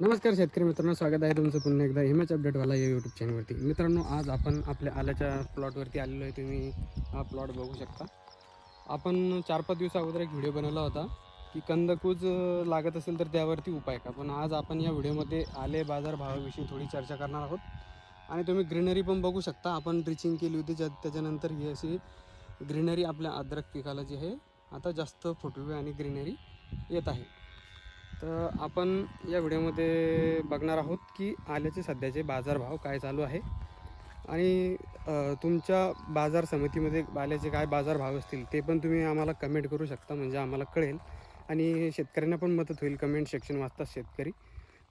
नमस्कार शेतकरी मित्रांनो स्वागत आहे तुमचं पुन्हा एकदा हिमाच अपडेटवाला या यूट्यूब चॅनलवरती मित्रांनो आज आपण आपल्या आल्याच्या प्लॉटवरती आलेलो आहे. तुम्ही हा प्लॉट बघू शकता. आपण चार पाच दिवस अगोदर एक व्हिडिओ बनवला होता की कंदकूज लागत असेल तर त्यावरती उपाय का? पण आज आपण या व्हिडिओमध्ये आले बाजार भावाविषयी थोडी चर्चा करणार आहोत. आणि तुम्ही ग्रीनरी पण बघू शकता. आपण ड्रिचिंग केली होती ज्या त्याच्यानंतर ही अशी ग्रीनरी आपल्या अद्रक पिकाला जी आहे आता जास्त फुटवे आणि ग्रीनरी येत आहे. तर आपण या व्हिडिओमध्ये बघणार आहोत की आल्याचे सध्याचे बाजारभाव काय चालू आहे. आणि तुमच्या बाजार समितीमध्ये आल्याचे काय बाजारभाव असतील ते पण तुम्ही आम्हाला कमेंट करू शकता म्हणजे आम्हाला कळेल. आणि शेतकऱ्यांना पण मदत होईल कमेंट सेक्शन वाचतात शेतकरी.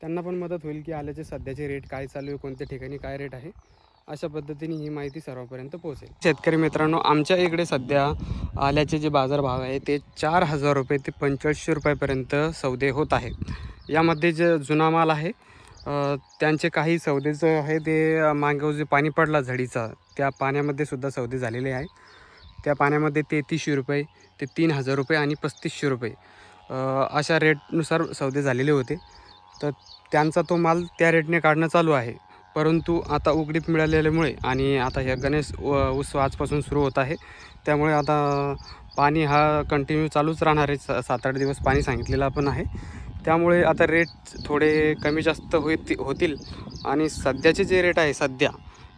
त्यांना पण मदत होईल की आल्याचे सध्याचे रेट काय चालू आहे कोणत्या ठिकाणी काय रेट आहे. अशा पद्धतीने ही माहिती सर्वांपर्यंत पोहोचेल. शेतकरी मित्रांनो आमच्या इकडे सध्या आल्याचे जे बाजारभाव आहे ते चार हजार रुपये ते पंच्याऐंशी रुपयापर्यंत सौदे होत आहे. यामध्ये जे जुना माल आहे त्यांचे काही सौदेचं आहे ते मागे जे पाणी पडला झडीचा त्या पाण्यामध्ये सुद्धा सौदे झालेले आहे. त्या पाण्यामध्ये तेहतीसशे रुपये ते तीन हजार रुपये आणि पस्तीसशे रुपये अशा रेटनुसार सौदे झालेले होते. तर त्यांचा तो माल त्या रेटने काढणं चालू आहे. परंतु आता उघडीप मिळालेल्यामुळे आणि आता ह्या गणेश उत्सव आजपासून सुरू होत आहे. त्यामुळे आता पाणी हा कंटिन्यू चालूच राहणार आहे. सा सात आठ दिवस पाणी सांगितलेला पण आहे. त्यामुळे आता रेट थोडे कमी जास्त होत होतील. आणि सध्याचे जे रेट आहे सध्या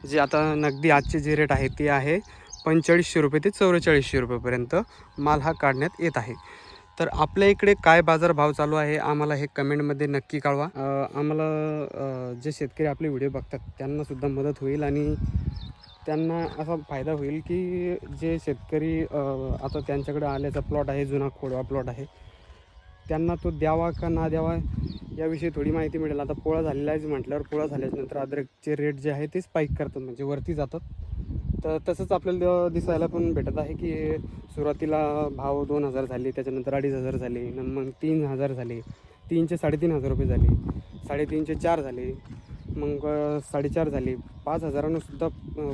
जे आता नगदी आजचे जे रेट आहे ते आहे पंचेचाळीसशे रुपये ते चौवेचाळीसशे रुपयेपर्यंत माल हा काढण्यात येत आहे. तर आपल्या इकडे काय बाजारभाव चालू आहे आम्हाला हे कमेंटमध्ये नक्की कळवा. आम्हाला जे शेतकरी आपले व्हिडिओ बघतात त्यांनासुद्धा मदत होईल आणि त्यांना असा फायदा होईल की जे शेतकरी आता त्यांच्याकडे आल्याचा प्लॉट आहे जुना खोडवा प्लॉट आहे त्यांना तो द्यावा का ना द्यावा याविषयी थोडी माहिती मिळेल. आता पोळा झालेला आहे म्हटल्यावर पोळा झाल्याच्यानंतर अद्रकचे रेट जे आहे ते स्पाईक करतात म्हणजे वरती जातात. तर तसंच आपल्याला दिसायला पण भेटत आहे की सुरुवातीला भाव दोन हजार झाले त्याच्यानंतर अडीच हजार झाले न मग तीन हजार झाले तीनचे साडेतीन हजार रुपये झाले साडेतीनचे चार झाले मग साडेचार झाले. पाच हजारानं सुद्धा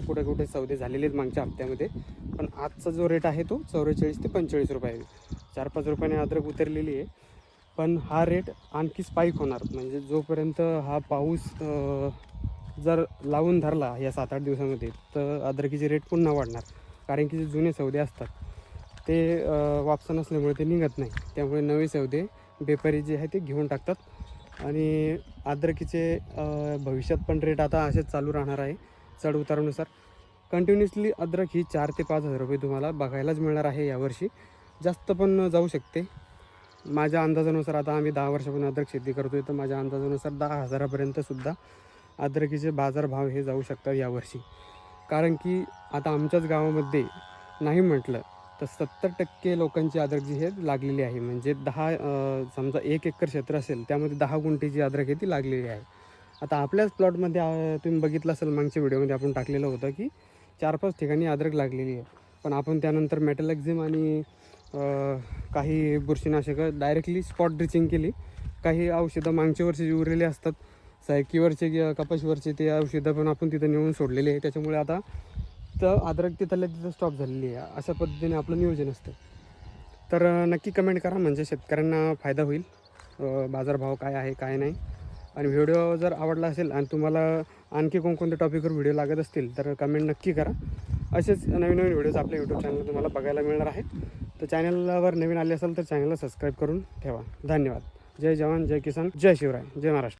कुठे कुठे सौदे झालेले आहेत मागच्या हप्त्यामध्ये. पण आजचा जो रेट आहे तो चौवेचाळीस ते पंचेचाळीस रुपये आहे. चार पाच रुपयाने अद्रक उतरलेली आहे. पण हा रेट आणखी स्पाईक होणार. म्हणजे जोपर्यंत हा पाऊस जर लावून धरला या सात आठ दिवसामध्ये तर अद्रकीचे रेट पुन्हा वाढणार. कारण की जे जुने सौदे असतात ते वापस वापसा नसल्यामुळे ते निघत नाही. त्यामुळे नवे सौदे बेपारी जे आहे ते घेऊन टाकतात. आणि अद्रकीचे भविष्यात पण रेट आता असेच चालू राहणार आहे चढ उतारानुसार. कंटिन्युअसली अद्रक ही चार ते पाच हजार रुपये तुम्हाला बघायलाच मिळणार आहे यावर्षी. जास्त पण जाऊ शकते. माझ्या अंदाजानुसार आता आम्ही दहा वर्षापासून अद्रक शेती करतोय तर माझ्या अंदाजानुसार दहा हजारापर्यंतसुद्धा अद्रकीचे बाजारभाव हे जाऊ शकतात यावर्षी. कारण की आता आमच्याच गावामध्ये नाही म्हटलं तर सत्तर टक्के लोकांची अद्रक जी हे लागलेली आहे. म्हणजे दहा समजा एक एकर क्षेत्र असेल त्यामध्ये दहा गुंठीची अद्रक आहे ती लागलेली आहे. आता आपल्याच प्लॉटमध्ये तुम्ही बघितलं असेल मागच्या व्हिडिओमध्ये आपण टाकलेलं होतं की चार पाच ठिकाणी अद्रक लागलेली आहे. पण आपण त्यानंतर मेटलॅक्झिम आणि काही बुरशीनाशकं डायरेक्टली स्पॉट ड्रिचिंग केली. काही औषधं मागच्या वर्षी जी उरलेली असतात सायकीवरचे किंवा कपाशीवरचे ते औषधं पण आपण तिथं नेऊन सोडलेले आहे. त्याच्यामुळे आता तर अद्रक तिथल्या तिथं स्टॉप झालेली आहे. अशा पद्धतीने आपलं नियोजन असतं. तर नक्की कमेंट करा. म्हणजे शेतकऱ्यांना फायदा होईल. बाजारभाव काय आहे काय नाही. आणि व्हिडिओ जर आवडला असेल आणि तुम्हाला आणखी कोणकोणत्या टॉपिकवर व्हिडिओ लागत असतील तर कमेंट नक्की करा. असेच नवीन नवीन व्हिडिओज आपल्या यूट्यूब चॅनल तुम्हाला बघायला मिळणार आहेत. तर चॅनलवर नवीन आले असेल तर चॅनलला सबस्क्राईब करून ठेवा. धन्यवाद. जय जवान जय किसान जय शिवराय. जय महाराष्ट्र.